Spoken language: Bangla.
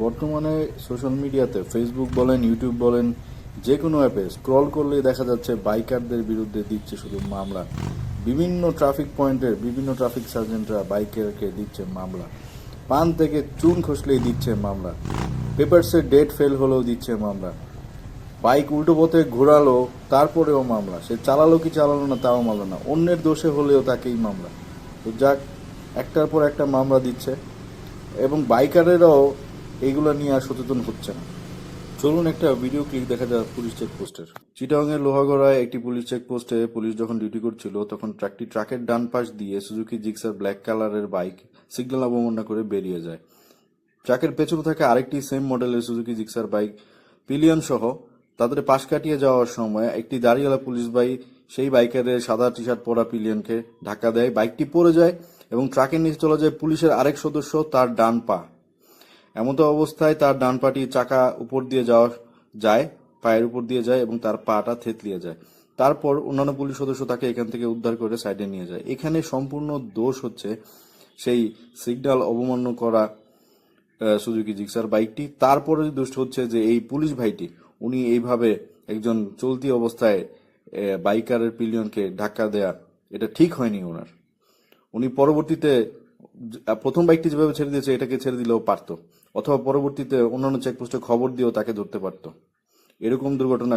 বর্তমানে সোশ্যাল মিডিয়াতে ফেসবুক বলেন ইউটিউব বলেন যে কোনো অ্যাপে স্ক্রল করলেই দেখা যাচ্ছে বাইকারদের বিরুদ্ধে দিচ্ছে শুধু মামলা। বিভিন্ন ট্রাফিক পয়েন্টের বিভিন্ন ট্রাফিক সার্জেন্টরা বাইকারকে দিচ্ছে মামলা। পান থেকে চুন খসলেই দিচ্ছে মামলা। পেপারসের ডেট ফেল হলেও দিচ্ছে মামলা। বাইক উল্টো পথে ঘোরালো, তারপরেও মামলা। সে চালালো কি চালালো না, তাও মামলা না। অন্যের দোষে হলেও তাকেই মামলা। তো যাক, একটার পর একটা মামলা দিচ্ছে। এবং বাইকারেরাও এইগুলো নিয়ে আর সচেতন হচ্ছে না। চলুন একটা ভিডিও ক্লিপ দেখা যায় পুলিশ চেকপোস্টের চিটাংয়ের লোহাগড়ায় একটি পুলিশ চেকপোস্টে পুলিশ যখন ডিউটি করছিল, তখন ট্রাকটি ট্রাকের ডান পাশ দিয়ে সুজুকি জিক্সার ব্ল্যাক কালারের বাইক সিগন্যাল অবমাননা করে বেরিয়ে যায়। ট্রাকের পেছনে থাকা আরেকটি সেম মডেলের সুজুকি জিক্সার বাইক পিলিয়ন সহ তাদের পাশ কাটিয়ে যাওয়ার সময় একটি দাঁড়িয়েলা পুলিশ বাইক সেই বাইকারের সাদা টি শার্ট পরা পিলিয়নকে ধাক্কা দেয়। বাইকটি পড়ে যায় এবং ট্রাকের নিচে চলে যায় পুলিশের আরেক সদস্য তার ডান পা। এমতো অবস্থায় তার ডান পাটি চাকা উপর দিয়ে যাওয়া যায়, পায়ের উপর দিয়ে যায় এবং তার পাটা থেতলিয়ে যায়। তারপর অন্যান্য পুলিশ সদস্য তাকে এখান থেকে উদ্ধার করে সাইডে নিয়ে যায়। এখানে সম্পূর্ণ দোষ হচ্ছে সেই সিগন্যাল অবমান্য করা সুজুকি জিক্সার বাইকটি। তারপরে দোষ হচ্ছে যে এই পুলিশ ভাইটি, উনি এইভাবে একজন চলতি অবস্থায় বাইকারের পিলিয়নকে ধাক্কা দেয়া, এটা ঠিক হয়নি ওনার। উনি পরবর্তীতে প্রথম বাইকটি যেভাবে ছেড়ে দিয়েছে, এটাকে ছেড়ে দিলেও পারতো। অথবা পরবর্তীতে অন্যান্য চেকপোস্টে খবর দিয়েও তাকে ধরতে পারতো। এরকম দুর্ঘটনা